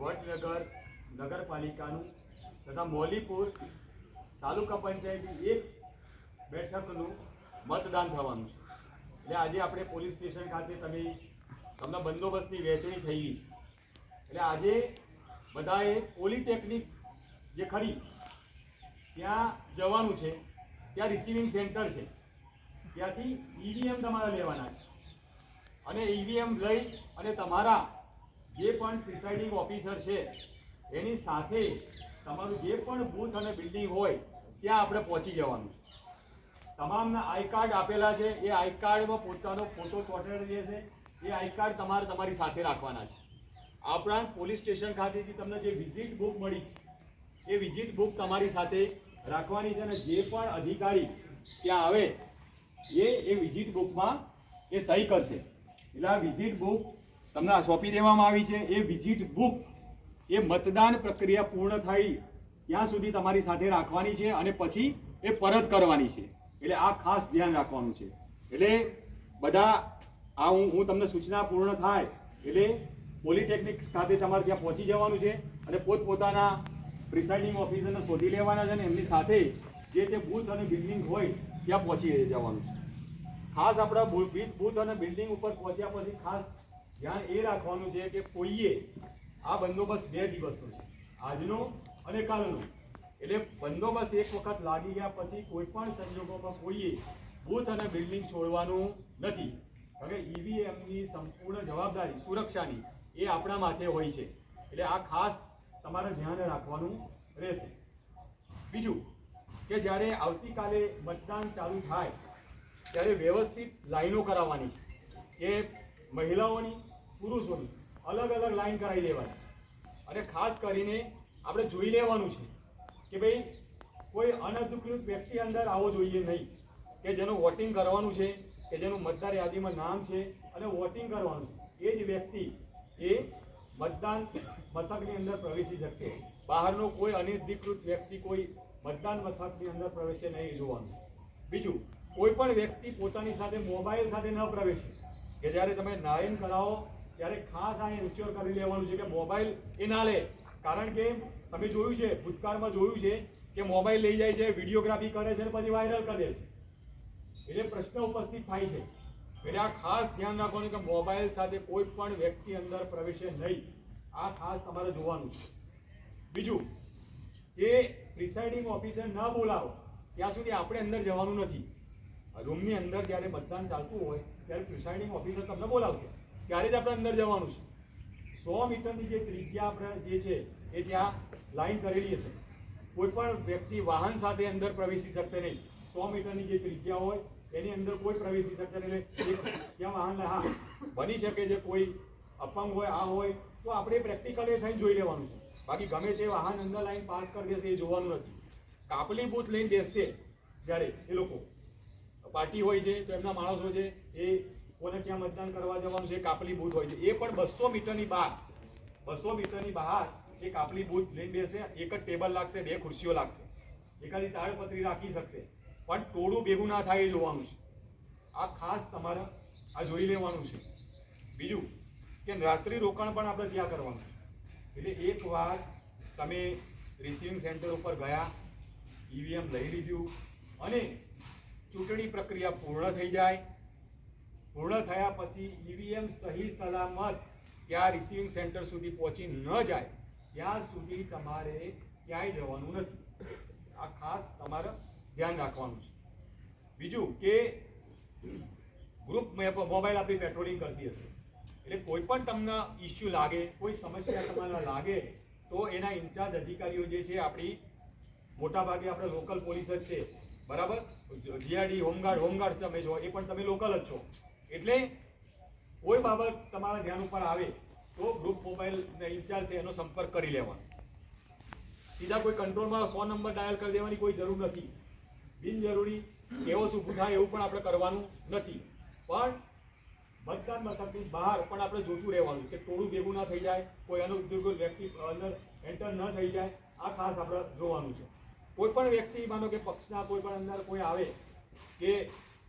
વડનગર નગરપાલિકાનું તથા મોલીપુર તાલુકા પંચાયતની એક બેઠકનું મતદાન થવાનું છે. એટલે આજે આપણે પોલીસ સ્ટેશન ખાતે તમે, તમને બંદોબસ્તની વહેંચણી થઈ ગઈ એટલે આજે બધાએ પોલિટેકનિક જે ખરી, ત્યાં જવાનું છે, ત્યાં રિસીવિંગ સેન્ટર છે. ત્યાંથી ઈવીએમ તમારે લેવાના છે. અને ઈવીએમ લઈ અને તમારા જે પણ પ્રિસાઇડિંગ ઓફિસર છે, એની સાથે તમારું જે પણ બૂથ અને બિલ્ડિંગ હોય, ત્યાં આપણે પહોંચી જવાનું તમામના આઈ કાર્ડ આપેલા છે, એ આઈ કાર્ડમાં પોતાનો ફોટો ચોંટેલો જે છે, એ આઈ કાર્ડ તમારે તમારી સાથે રાખવાના છે. આ ઉપરાંત પોલીસ સ્ટેશન ખાતેથી તમને જે વિઝિટ બુક મળી, એ વિઝિટ બુક તમારી સાથે રાખવાની છે અને જે પણ અધિકારી ત્યાં આવે, એ એ વિઝિટ બુકમાં એ સહી કરશે. એટલે આ વિઝિટ બુક તમને સોંપી દેવામાં આવી છે, એ વિઝિટ બુક એ મતદાન પ્રક્રિયા પૂર્ણ થઈ, ત્યાં સુધી તમારી સાથે રાખવાની છે અને પછી એ પરત કરવાની છે. એટલે આ ખાસ ધ્યાન રાખવાનું છે. એટલે બધા, આ હું હું તમને સૂચના પૂર્ણ થાય, એટલે પોલિટેકનિક ખાતે તમારે ત્યાં પહોંચી જવાનું છે અને પોતપોતાના પ્રિસાઇડિંગ ઓફિસરને શોધી લેવાના છે અને એમની સાથે જે તે બૂથ અને બિલ્ડિંગ હોય, ત્યાં પહોંચી જવાનું છે. ખાસ આપણા બૂથ અને બિલ્ડિંગ ઉપર પહોંચ્યા પછી ખાસ ધ્યાન એ રાખવાનું છે કે કોઈએ આ બંદોબસ્ત બે દિવસનો છે. આજનો અને કાલનો. એટલે બંદોબસ્ત એક વખત લાગી ગયા પછી કોઈ પણ સંજોગોમાં કોઈએ બૂથ અને બિલ્ડિંગ છોડવાનું નથી. કે ઈવીએમની સંપૂર્ણ જવાબદારી સુરક્ષાની એ આપણા માથે હોય છે. એટલે આ ખાસ તમારે ધ્યાન રાખવાનું રહેશે. બીજું કે જ્યારે આવતીકાલે મતદાન ચાલુ થાય, ત્યારે વ્યવસ્થિત લાઈનો કરાવવાની કે મહિલાઓની પુરુષોની અલગ અલગ લાઈન કરાવી લેવાની. અને ખાસ કરીને આપણે જોઈ લેવાનું છે કે ભાઈ કોઈ અનધિકૃત વ્યક્તિ અંદર આવો જોઈએ નહીં. કે જેનું વોટિંગ કરવાનું છે, કે જેનું મતદાર યાદીમાં નામ છે અને વોટિંગ કરવાનું એ જ વ્યક્તિ એ મતદાન મથકની અંદર પ્રવેશી શકશે. બહારનો કોઈ અનધિકૃત વ્યક્તિ કોઈ મતદાન મથકની અંદર પ્રવેશે નહીં જોવાનું. બીજું, કોઈ પણ વ્યક્તિ પોતાની સાથે મોબાઈલ સાથે ન પ્રવેશે. કે જ્યારે તમે નાયન કરાવો ત્યારે ખાસ આ ઇન્શ્યોર કરી લેવાનું છે કે મોબાઈલ એ ના લે. કારણ કે તમે જોયું છે, ભૂતકાળમાં જોયું છે કે મોબાઈલ લઈ જાય છે વિડીયોગ્રાફી કરે છે પછી વાયરલ કરે છે. એટલે પ્રશ્ન ઉપસ્થિત થાય છે. એટલે આ ખાસ ધ્યાન રાખવાનું કે મોબાઈલ સાથે કોઈ પણ વ્યક્તિ અંદર પ્રવેશે નહીં. આ ખાસ તમારે જોવાનું છે. બીજું, કે પ્રિસાઇડિંગ ઓફિસર ન બોલાવો. ત્યાં સુધી આપણે અંદર જવાનું નથી. રૂમની અંદર જ્યારે મતદાન ચાલતું હોય, ત્યારે પ્રિસાઇડિંગ ઓફિસર તમને બોલાવશે. ત્યારે જ આપણે અંદર જવાનું છે. સો મીટરની જે ત્રિજ્યા આપણે જે છે, એ ત્યાં લાઈન કરેલી હશે. કોઈ પણ વ્યક્તિ વાહન સાથે અંદર પ્રવેશી શકશે નહીં. સો મીટરની જે ત્રિજ્યા હોય, એની અંદર કોઈ પ્રવેશી શકશે નહીં. એટલે એ ત્યાં વાહન હા, બની શકે છે કોઈ અપંગ હોય, આ હોય, તો આપણે પ્રેક્ટિકલી થઈને જોઈ લેવાનું છે. બાકી ગમે તે વાહન અંદર લાઈન પાર્ક કરી દેશે, એ જોવાનું નથી. કાપલી બૂથ લઈને બેસશે જ્યારે એ લોકો. પાર્ટી હોય છે, તો એમના માણસો છે, એ મતદાન કરવા જવાનું છે, કાપલી બૂથ હોય છે. એ પણ બસો મીટરની બહાર, બસો મીટરની બહાર એ કાપલી બૂથ લઈને બેસે, એક જ ટેબલ લાગશે, બે ખુરશીઓ લાગશે. એકાદી તાળપત્રી રાખી શકશે. પણ ટોળું ભેગું ના થાય એ જોવાનું છે. આ ખાસ તમારે આ જોઈ લેવાનું છે. બીજું કે રાત્રિ રોકાણ પણ આપણે ત્યાં કરવાનું એટલે એકવાર તમે રિસીવિંગ સેન્ટર ઉપર ગયા, ઈવીએમ લઈ લીધું અને ચૂંટણી પ્રક્રિયા પૂર્ણ થઈ જાય પૂર્ણ થયા પછી ઈવીએમ સહી સલામત ત્યાં રિસીવિંગ સેન્ટર સુધી પહોંચી ન જાય, ત્યાં સુધી તમારે ક્યાંય જવાનું નથી. આ ખાસ તમારે ધ્યાન રાખવાનું છે. બીજું કે ગ્રુપ મોબાઈલ આપણી પેટ્રોલિંગ કરતી હશે. એટલે કોઈ પણ તમને ઇસ્યુ લાગે, કોઈ સમસ્યા તમારે લાગે, તો એના ઇન્ચાર્જ અધિકારીઓ જે છે, આપણી મોટાભાગે આપણે લોકલ પોલીસ જ છે. બરાબર? જીઆરડી હોમગાર્ડ હોમગાર્ડ તમે છો એ પણ તમે લોકલ જ છો. એટલે કોઈ બાબત તમારા ધ્યાન ઉપર આવે તો ગ્રુપ મોબાઈલ ઇન્ચાર્જ છે એનો સંપર્ક કરી લેવાનો. સીધા કોઈ કંટ્રોલમાં સો નંબર ડાયલ કરી દેવાની કોઈ જરૂર નથી. બિનજરૂરી કેવો ઊભું થાય એવું પણ આપણે કરવાનું નથી. પણ મતદાન મથકની બહાર પણ આપણે જોતું રહેવાનું કે ટોળું ભેગું ના થઈ જાય, કોઈ અનુદ્યોગ વ્યક્તિ અંદર એન્ટર ન થઈ જાય, આ ખાસ આપણે જોવાનું છે. કોઈ પણ વ્યક્તિ માનો કે પક્ષના કોઈ પણ અંદર કોઈ આવે કે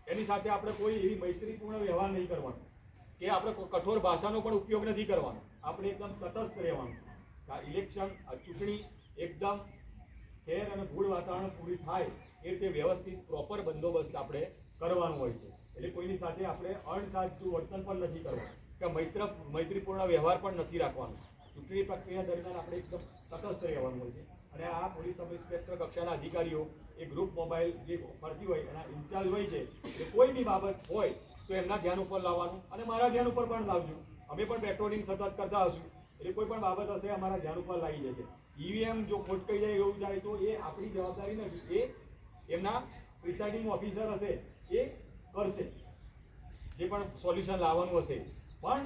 એની સાથે આપણે કોઈ એવી મૈત્રીપૂર્ણ વ્યવહાર નહીં કરવાનો. કે આપણે કઠોર ભાષાનો પણ ઉપયોગ નથી કરવાનો. આપણે એકદમ તટસ્થ રહેવાનું. આ ઇલેક્શન ચૂંટણી એકદમ ફેર અને ગુડ વાતાવરણ પૂરી થાય એ રીતે વ્યવસ્થિત પ્રોપર બંદોબસ્ત આપણે કરવાનું હોય છે. એટલે કોઈની સાથે આપણે અણસાજતું વર્તન પણ નથી કરવાનું. કે મૈત્ર, મૈત્રીપૂર્ણ વ્યવહાર પણ નથી રાખવાનો. ચૂંટણી પ્રક્રિયા દરમિયાન આપણે એકદમ તટસ્થ રહેવાનું હોય છે. અને આ પોલીસ સબ ઇન્સ્પેક્ટર કક્ષાના અધિકારીઓ એ ગ્રુપ મોબાઈલ જે ફરતી હોય, એના ઇન્ચાર્જ હોય છે, એ કોઈ બી બાબત હોય, તો એમના ધ્યાન ઉપર લાવવાનું અને મારા ધ્યાન ઉપર પણ લાવજો. અમે પણ પેટ્રોલિંગ સતત કરતા હશું, એટલે કોઈ પણ બાબત હશે, અમારા ધ્યાન ઉપર લાવી જશે. ઈવીએમ જો ખોટ કહી જાય એવું જાય, તો એ આપણી જવાબદારી નથી. એ એમના પ્રિસાઇડિંગ ઓફિસર હશે, એ કરશે. જે પણ સોલ્યુશન લાવવાનું હશે. પણ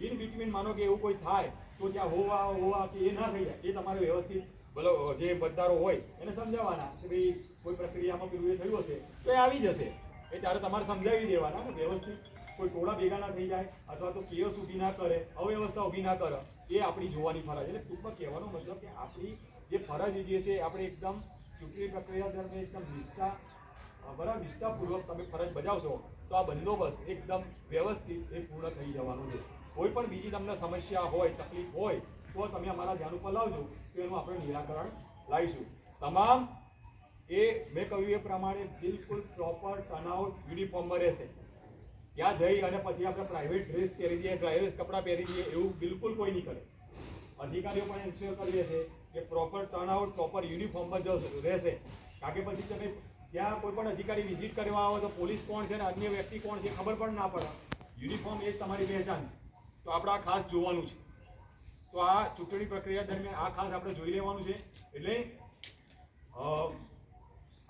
ઇન બિટવીન માનો કે એવું કોઈ થાય, તો ત્યાં હોવા હોવા કે એ ના થઈ જાય, એ તમારે વ્યવસ્થિત બોલો જે મતદારો હોય, એને સમજાવવાના કે ભાઈ કોઈ પ્રક્રિયામાં પેલું એ થયું હશે, તો એ આવી જશે. એ ત્યારે તમારે સમજાવી દેવાના ને વ્યવસ્થિત કોઈ ટોળા ભેગા ના થઈ જાય, અથવા તો કેસ ઊભી ના કરે, અવ્યવસ્થા ઊભી ના કરે, એ આપણી જોવાની ફરજ. એટલે ટૂંકમાં કહેવાનો મતલબ કે આપણી જે ફરજ જે છે આપણે એકદમ ચૂંટણી પ્રક્રિયા દરમિયાન એકદમ નિષ્ઠા બરાબર, નિષ્ઠાપૂર્વક તમે ફરજ બજાવશો, તો આ બંદોબસ્ત એકદમ વ્યવસ્થિત એ પૂર્ણ થઈ જવાનું છે. કોઈ પણ બીજી તમને સમસ્યા હોય, તકલીફ હોય તો તમે અમારા ધ્યાન ઉપર લાવજો તો એનું આપણે નિરાકરણ લાવીશું. તમામ એ મેં કહ્યું એ પ્રમાણે બિલકુલ પ્રોપર ટર્નઆઉટ યુનિફોર્મમાં રહેશે. ત્યાં જઈ અને પછી આપણે પ્રાઇવેટ ડ્રેસ પહેરી દઈએ ડ્રાઇવેસ કપડાં પહેરી દઈએ, એવું બિલકુલ કોઈ નહીં કરે. અધિકારીઓ પણ એન્શ્યોર કરી છે કે પ્રોપર ટર્નઆઉટ પ્રોપર યુનિફોર્મમાં જ રહેશે. કારણ કે પછી તમે ત્યાં કોઈ પણ અધિકારી વિઝિટ કરવા આવો તો પોલીસ કોણ છે અને અન્ય વ્યક્તિ કોણ છે ખબર પણ ના પડે. યુનિફોર્મ એ જ તમારી પહેચાન છે. તો આપણે આ ખાસ જોવાનું છે. તો આ ચૂંટણી પ્રક્રિયા દરમિયાન આ ખાસ આપણે જોઈ લેવાનું છે. એટલે